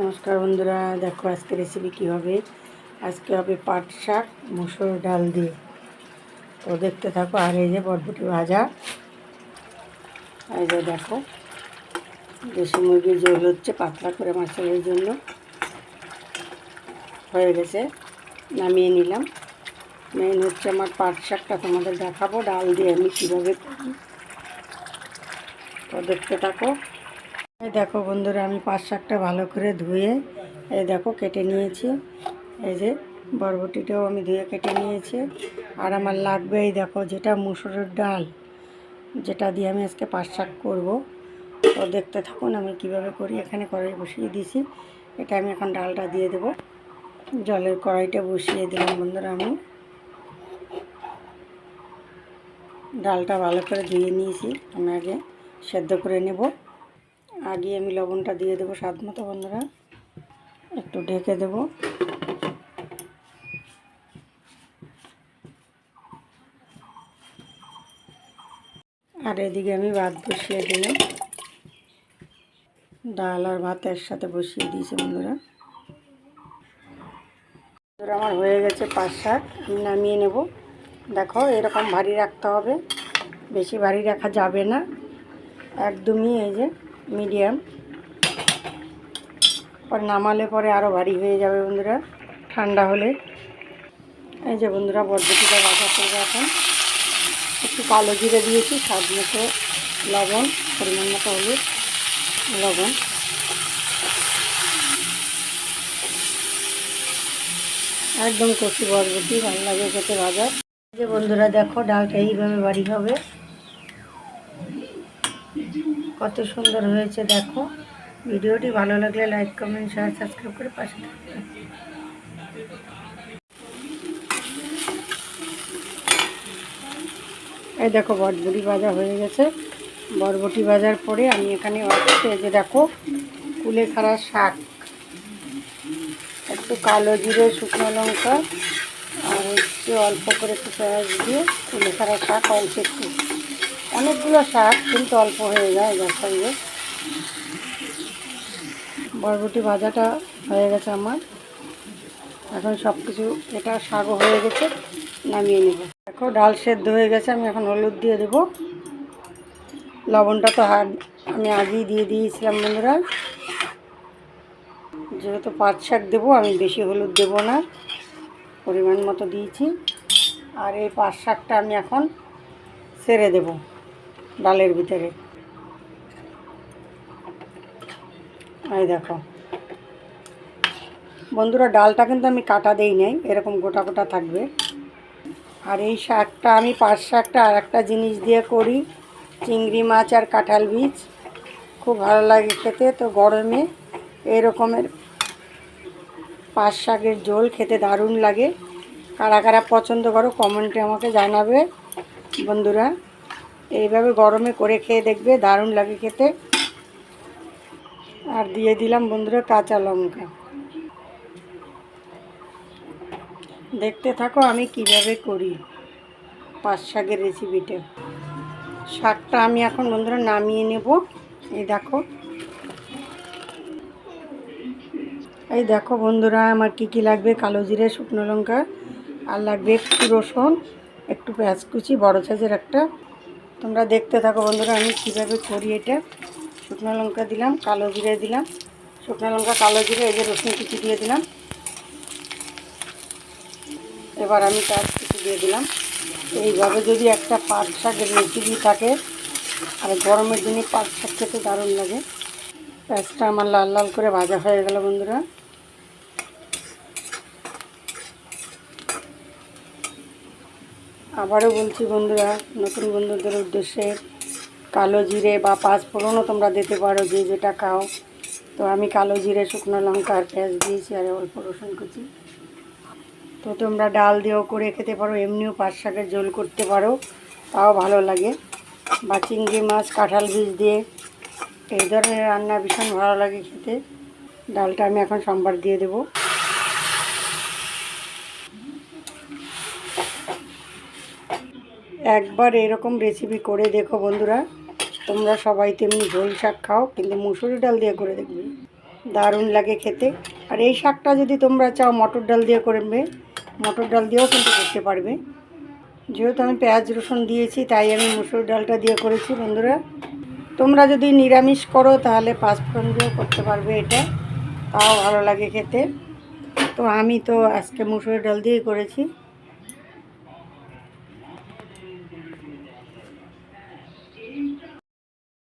নমস্কার বন্ধুরা, দেখো আজকে রেসিপি কী হবে? আজকে হবে পাট শাক, মুসুর ডাল দিয়ে। তো দেখতে থাকো, আর এই যে বরবটি ভাজা। এই যে দেখো, দেশি মুরগির ঝোল হচ্ছে পাতলা করে মাছের জন্য। হয়ে গেছে, নামিয়ে নিলাম। মেন হচ্ছে আমার পাট শাকটা, তোমাদের দেখাবো। ডাল দিয়ে আমি কীভাবে তো দেখতে থাকো। এই দেখো বন্ধুরা, আমি পাট শাকটা ভালো করে ধুয়ে এই দেখো কেটে নিয়েছি। এই যে বরবটিটাও আমি ধুয়ে কেটে নিয়েছি। আর আমার লাগবে এই দেখো যেটা মুসুরের ডাল, যেটা দিয়ে আমি আজকে পাট শাক করব। তো দেখতে থাকুন আমি কীভাবে করি, এখানে কড়াই বসিয়ে দিয়েছি। এটা আমি এখন ডালটা দিয়ে দেবো। জলের কড়াইটা বসিয়ে দিলাম বন্ধুরা আমি। ডালটা ভালো করে ধুয়ে নিয়েছি, আমি আগে সেদ্ধ করে নেব। আগে আমি লবণটা দিয়ে দেবো স্বাদ মতো, বন্ধুরা। একটু ঢেকে দেব। আর এদিকে আমি ভাত বসিয়ে দিলাম। ডাল আর ভাত একসাথে বসিয়ে দিয়েছি, বন্ধুরা। বন্ধুরা, আমার হয়ে গেছে পাঁচ শাক, আমি নামিয়ে নেব। দেখো, এরকম ভারী রাখতে হবে। বেশি ভারী রাখা যাবে না। একদমই এই যে মিডিয়াম। পর নামালে পরে আরও ভারী হয়ে যাবে বন্ধুরা, ঠান্ডা হলে। এই যে বন্ধুরা, বরবটিটা বাজা করবে এখন। একটু কালো জিরে দিয়েছি, স্বাদ মতো লবণ, পরিমাণ মতো হলুদ, লবণ। একদম কচি বরবটি, ভালো লাগে খেতে এই যে বন্ধুরা, দেখো ডালটা এইভাবে বাড়ি হবে। কত সুন্দর হয়েছে, দেখো। ভিডিওটি ভালো লাগলে লাইক, কমেন্ট শেয়ার সাবস্ক্রাইব করে পাশে থাকবে এই দেখো বটবটি ভাজা হয়ে গেছে। বরবটি ভাজার পরে আমি এখানে এই যে দেখো কুলেখাড়া শাক। একটু কালো জিরে, শুকনো লঙ্কা, আর হচ্ছে অল্প করে একটু পেঁয়াজ দিয়ে কুলেখাড়া শাক, অল্প একটু। অনেকগুলো শাক, কিন্তু অল্প হয়ে যায় সঙ্গে বরবটি ভাজাটা হয়ে গেছে আমার। এখন সব কিছু এটা শাকও হয়ে গেছে, নামিয়ে নেব। দেখো, ডাল সেদ্ধ হয়ে গেছে, আমি এখন হলুদ দিয়ে দেবো। লবণটা তো হার, আমি আগেই দিয়ে দিয়েছিলাম বন্ধুরা। যেহেতু পাট শাক দেবো, আমি বেশি হলুদ দেবো না। পরিমাণ মতো দিয়েছি। আর এই পাট শাকটা আমি এখন সেরে দেব। ডালের ভিতরে। এই দেখো। বন্ধুরা, ডালটা কিন্তু আমি কাটা দেই নাই, এরকম গোটা গোটা থাকবে। আর এই শাকটা আমি পাট শাকটা আর একটা জিনিস দিয়ে করি, চিংড়ি মাছ আর কাঁঠাল বীজ। খুব ভালো লাগে খেতে, তো গরমে এরকমের পাট শাকের ঝোল খেতে দারুণ লাগে। কারা কারা পছন্দ করো, কমেন্টে আমাকে জানাবে। বন্ধুরা এইভাবে গরমে করে খেয়ে দেখবে, দারুণ লাগে খেতে। আর দিয়ে দিলাম বন্ধুরা কাঁচা লঙ্কা। দেখতে থাকো আমি কীভাবে করি পাঁচ শাকের রেসিপিটা শাকটা আমি এখন বন্ধুরা নামিয়ে নেব। এই দেখো। এই দেখো বন্ধুরা আমার কি কি লাগবে? কালো জিরে, শুকনো লঙ্কা, আর লাগবে একটু রসুন, একটু পেঁয়াজ কুচি, বড়ো সাইজের একটা। তোমরা দেখতে থাকো বন্ধুরা, আমি কীভাবে করি এটা। শুকনো লঙ্কা দিলাম, কালো জিরে দিলাম। শুকনো লঙ্কা, কালো জিরে, এই যে রসুন কুচি দিয়ে দিলাম। এবার আমি পেঁয়াজ কুচি দিয়ে দিলাম। এইভাবে যদি একটা পাট শাকের রেসিপি থাকে, আর গরমের দিনে পাট শাক খেতে দারুণ লাগে। পেঁয়াজটা আমার লাল লাল করে ভাজা হয়ে গেল বন্ধুরা। আবারও বলছি বন্ধুরা, নতুন বন্ধুদের উদ্দেশ্যে কালো জিরে বা পাঁচ ফোড়নও তোমরা দিতে পারো, যে যেটা খাও। তো আমি কালো জিরে, শুকনো লঙ্কা আর পেঁয়াজ দিয়েছি আর অল্প রসুন কুচি। তো তোমরা ডাল দিয়েও করে খেতে পারো, এমনিও পাঁচ শাকের ঝোল করতে পারো, তাও ভালো লাগে। বা চিংড়ি মাছ, কাঁঠাল বীজ দিয়ে, এই ধরনের রান্না ভীষণ ভালো লাগে খেতে। ডালটা আমি এখন সোমবার দিয়ে দেবো। একবার এরকম রেসিপি করে দেখো বন্ধুরা। তোমরা সবাই তেমনি ঝোল শাক খাও, কিন্তু মুসুরি ডাল দিয়ে করে দেখবে। দারুণ লাগে খেতে। আর এই শাকটা যদি তোমরা চাও মটর ডাল দিয়ে করবে মটর ডাল দিয়েও কিন্তু করতে পারবে। যেহেতু আমি পেঁয়াজ, রসুন দিয়েছি, তাই আমি মুসুর ডালটা দিয়ে করেছি বন্ধুরা। তোমরা যদি নিরামিষ করো, তাহলে পাঁচফোড়ন দিয়েও করতে পারবে এটা। তাও ভালো লাগে খেতে। তো আমি তো আজকে মুসুর ডাল দিয়েই করেছি।